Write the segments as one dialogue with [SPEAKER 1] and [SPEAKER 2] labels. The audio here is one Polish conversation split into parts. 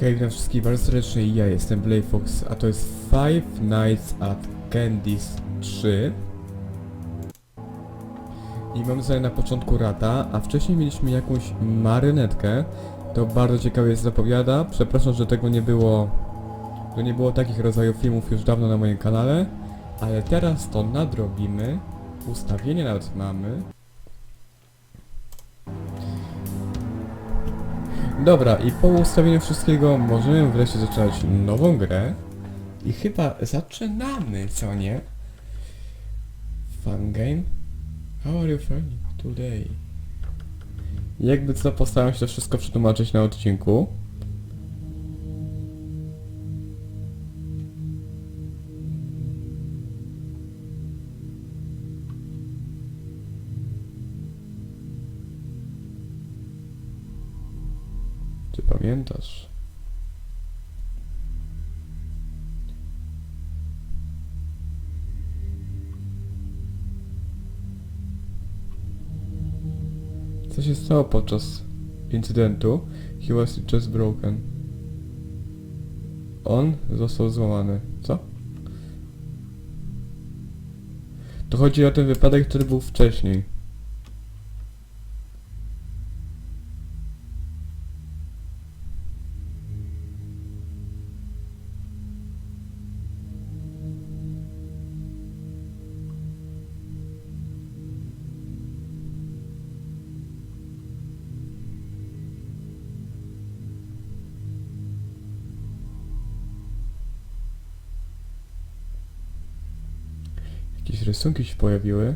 [SPEAKER 1] Hej, witam wszystkich bardzo serdecznie, ja jestem Blade Fox, a to jest Five Nights at Candy's 3 I mamy tutaj na początku rata, a wcześniej mieliśmy jakąś marynetkę. To bardzo ciekawie się zapowiada, przepraszam, że tego nie było Że nie było takich rodzajów filmów już dawno na moim kanale Ale teraz to nadrobimy. Ustawienie nawet mamy Dobra, i po ustawieniu wszystkiego możemy wreszcie zaczynać nową grę. I chyba zaczynamy, co nie? Fun game? How are you feeling today? Jakby co, postaram się to wszystko przetłumaczyć na odcinku. Co się stało podczas incydentu? He was just broken. On został złamany. Co? To chodzi o ten wypadek, który był wcześniej. Jakieś rysunki się pojawiły.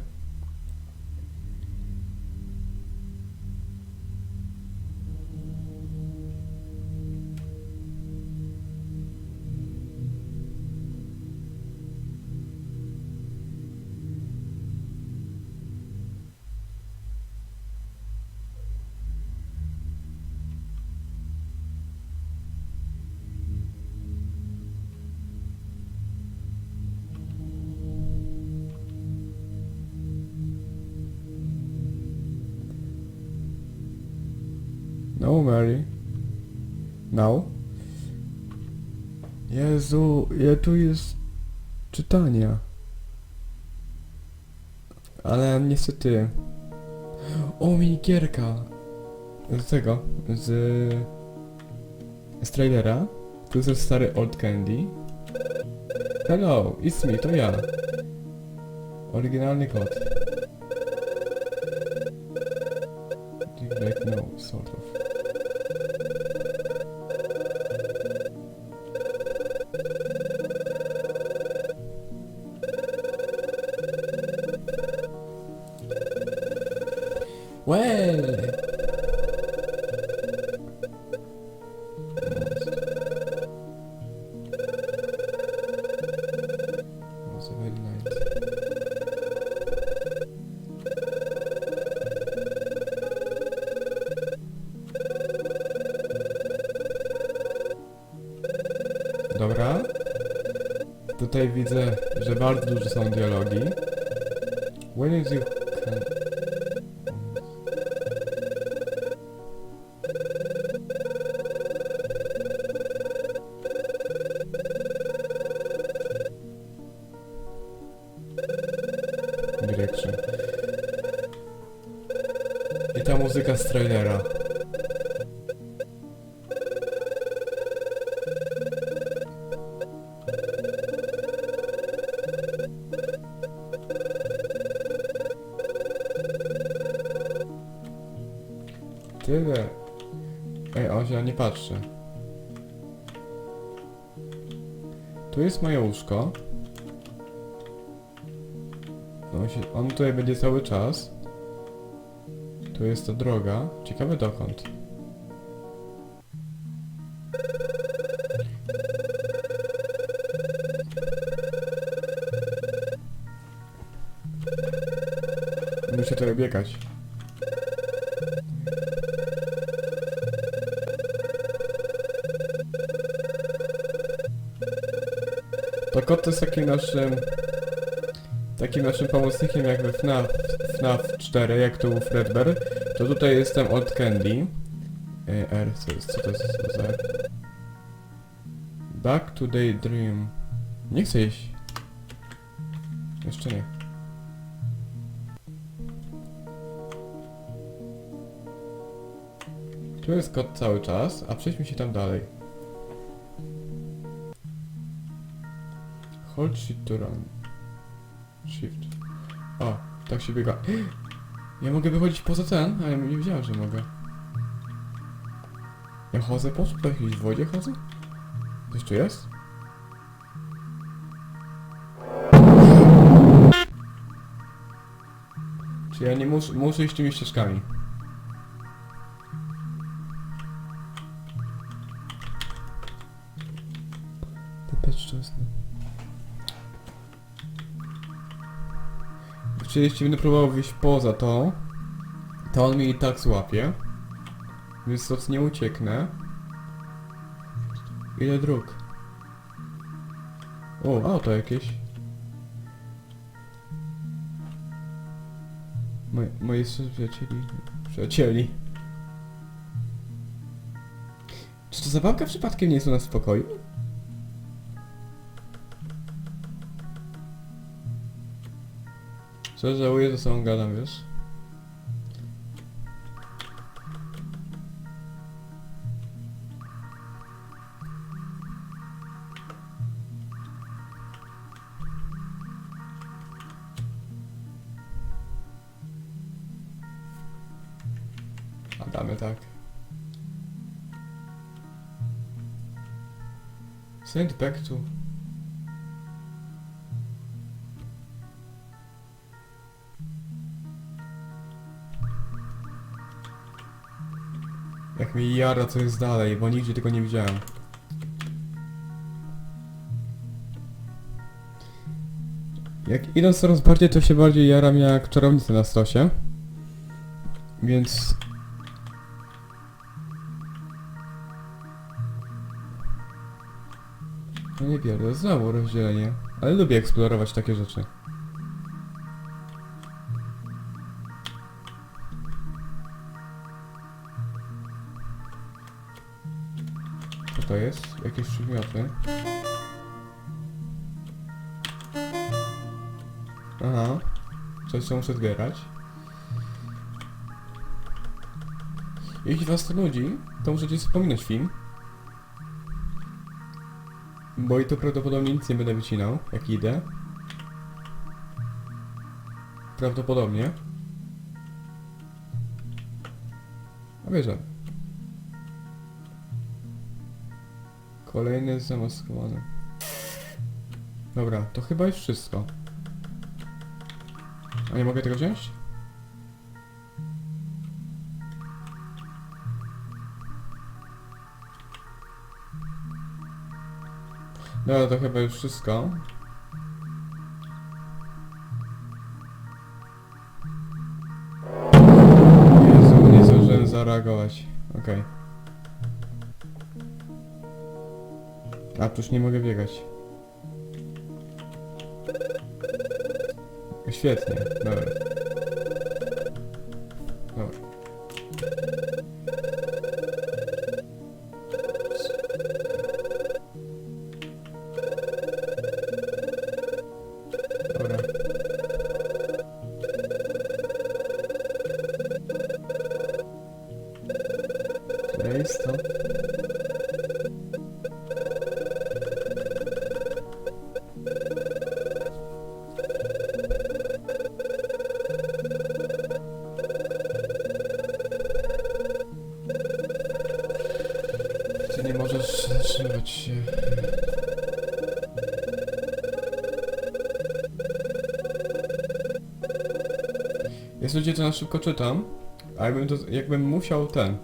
[SPEAKER 1] No, Mary. Now? Jezu, ja tu jest czytania. Ale niestety... O, minigierka! Z tego, z... z trailera. Tu jest stary Old Candy. Hello, it's me, to ja. Oryginalny kod. Well. Dobra. Tutaj widzę, że bardzo dużo są dialogi. When is you muzyka z trailera. Tyle. Ej, na nie patrzy. Tu jest moje łóżko. On, się, on tutaj będzie cały czas. Tu jest ta droga. Ciekawe dokąd. Muszę tutaj biegać. To kot to jest takim naszym... Takim naszym pomocnikiem jak we FNAF, FNAF 4, jak tu Fredbear. To tutaj jestem od Candy. E, R, co jest, co to jest za... Back to Daydream. Nie chcę iść. Jeszcze nie. Tu jest kod cały czas, a przejdźmy się tam dalej. Hold shift to run. Shift. O, tak się biega. Ja mogę wychodzić poza ten? A ja nie wiedziałem, że mogę. Ja chodzę po? Po jakiejś wodzie chodzę? Coś tu jest? Czy ja nie mus muszę iść tymi ścieżkami? Te peczczosne. Jeśli będę próbował wyjść poza to, to on mnie i tak złapie. Więc stąd nie ucieknę. Ile dróg? O, auto jakieś. Moje, moje przyjacieli. Przyjacieli. Czy to zabawka przypadkiem nie jest u nas w pokoju? Co żałuję, że sobą gadam, wiesz? A damy tak. Send back to... Jak mi jara co jest dalej, bo nigdzie tego nie widziałem. Jak idąc coraz bardziej, to się bardziej jaram jak czarownica na stosie. Więc... No nie pierdolę, znowu rozdzielenie. Ale lubię eksplorować takie rzeczy. To jest? Jakieś przedmioty? Aha. Coś co muszę zbierać. Jeśli was to nudzi, to możecie wspominać film. Bo i to prawdopodobnie nic nie będę wycinał, jak idę. Prawdopodobnie. A wierzę. Kolejny zamaskowany. Dobra, to chyba już wszystko. A nie mogę tego wziąć? Dobra, to chyba już wszystko. Jezu, nie zdążyłem zareagować. Okej. A, tu już nie mogę biegać. Świetnie. Dobra. Nie możesz zatrzymać się. Jest ludzie, to na szybko czytam, a jakbym, to, jakbym musiał ten...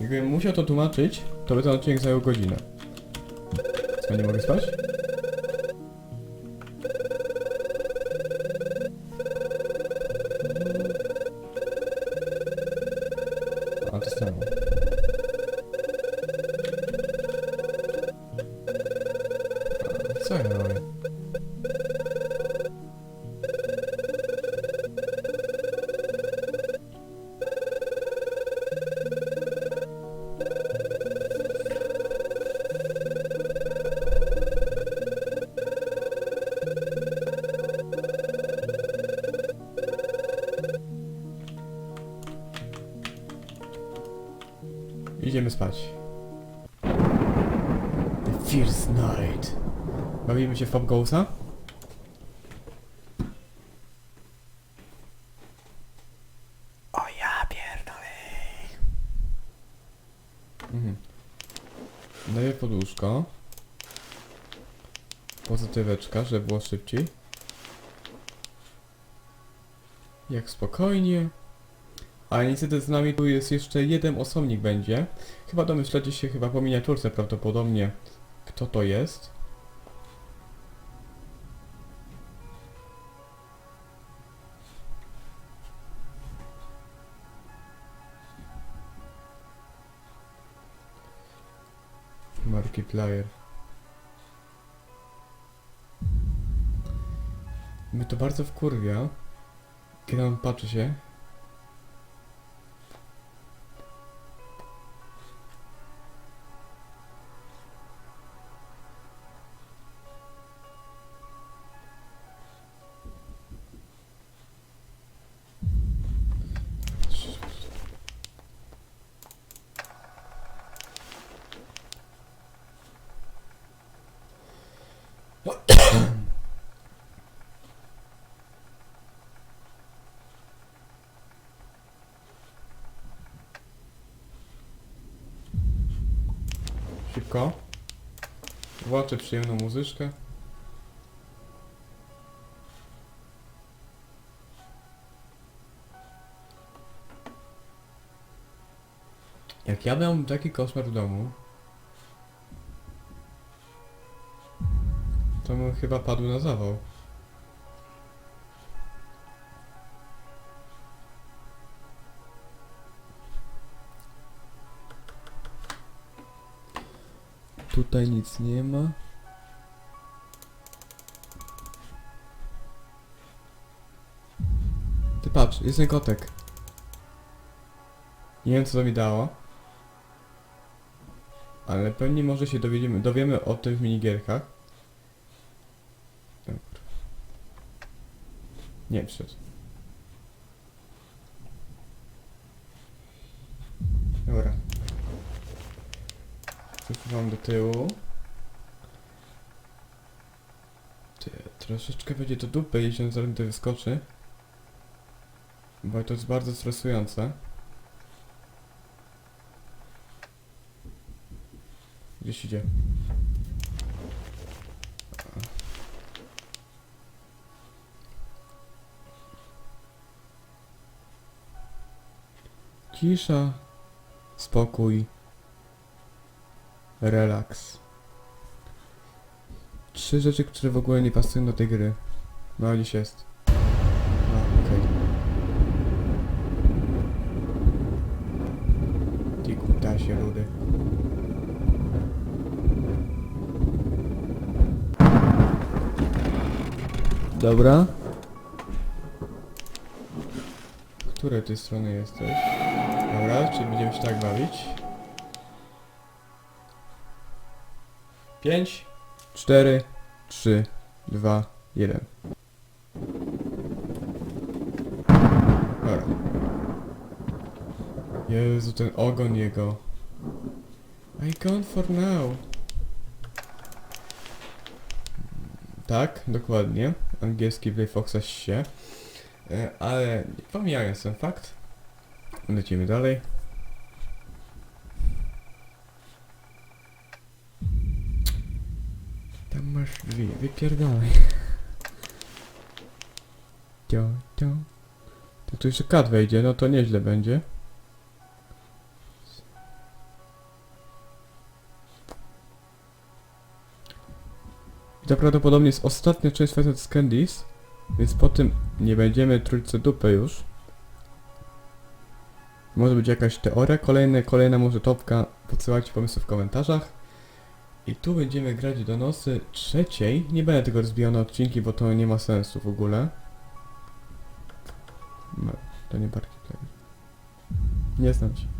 [SPEAKER 1] Jakbym musiał to tłumaczyć, to by ten odcinek zajął godzinę. Co, nie mogę spać? Co ja robię? Idziemy spać. The Fierce Night. Bawimy się w Pop Goesa? O ja pierdolę. Mhm. Daję poduszko. Pozytyweczka, żeby było szybciej. Jak spokojnie. A niestety z nami tu jest jeszcze jeden osobnik będzie. Chyba domyślacie się chyba po miniaturce prawdopodobnie kto to jest. Markiplier. Mnie to bardzo wkurwia, kiedy on patrzy się. Szybko. Włączę przyjemną muzyczkę. Jak ja miałem taki koszmar w domu, to bym chyba padł na zawał. Tutaj nic nie ma. Ty patrz, jest ten kotek. Nie wiem co to mi dało. Ale pewnie może się dowiedziemy, dowiemy o tym w minigierkach. Nie przyszedł. Przesuwam do tyłu. Ty, troszeczkę będzie to dupę, jeśli on zaraz gdy wyskoczy. Bo to jest bardzo stresujące. Gdzieś idzie. Cisza, spokój, relaks. Trzy rzeczy, które w ogóle nie pasują do tej gry. No gdzieś jest. A, okej. Ty kutasie rudy. Dobra. Z której tej strony jesteś? Dobra, czyli będziemy się tak bawić. 5, 4, 3, 2, 1. Dobra. Jezu, ten ogon jego. I gone for now. Tak, dokładnie. Angielski w Foxa się. E, Ale pomijając ten fakt, lecimy dalej. Tam masz drzwi, wypierdalaj. Cio, cio. To tu jeszcze kat wejdzie, no to nieźle będzie. I to prawdopodobnie jest ostatnia część Fighter Candies, więc po tym nie będziemy trójce dupy już. Może być jakaś teoria, kolejne, kolejna może topka, podsyłajcie pomysły w komentarzach. I tu będziemy grać do nosy trzeciej. Nie będę tego rozbijał na odcinki, bo to nie ma sensu w ogóle. No, to nie barki player. Nie znam cię.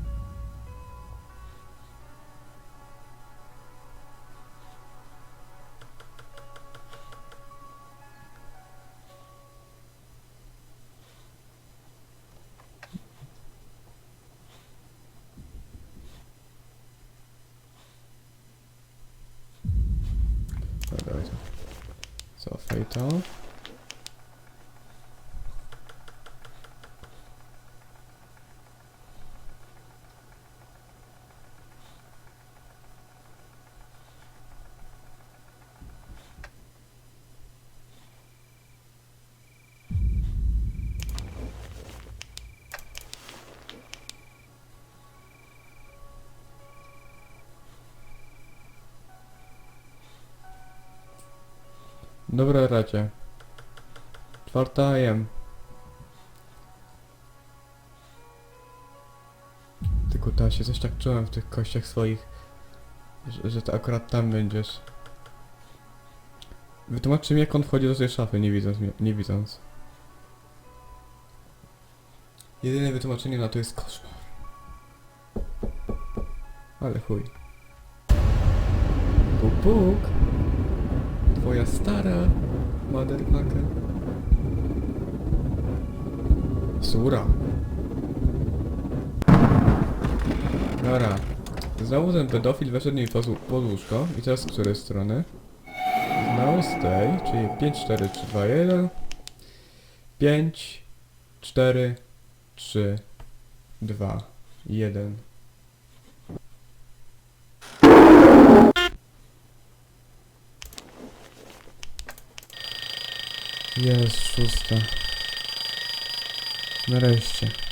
[SPEAKER 1] Dobra, racie. Czwarta jem. Tylko ta się coś tak czułem w tych kościach swoich, że, że to akurat tam będziesz. Wytłumacz mi jak on wchodzi do tej szafy, nie widząc, mnie- nie widząc. Jedyne wytłumaczenie na to jest koszmar. Ale chuj. Puk puk. Twoja stara motherfucker. Sura. Dobra. Znowu ten pedofil weszedł mi pod, łóżko. I teraz z której strony? Znowu z tej, czyli 5, 4, 3, 2, 1. 5, 4, 3, 2, 1. Jest szósta. Nareszcie.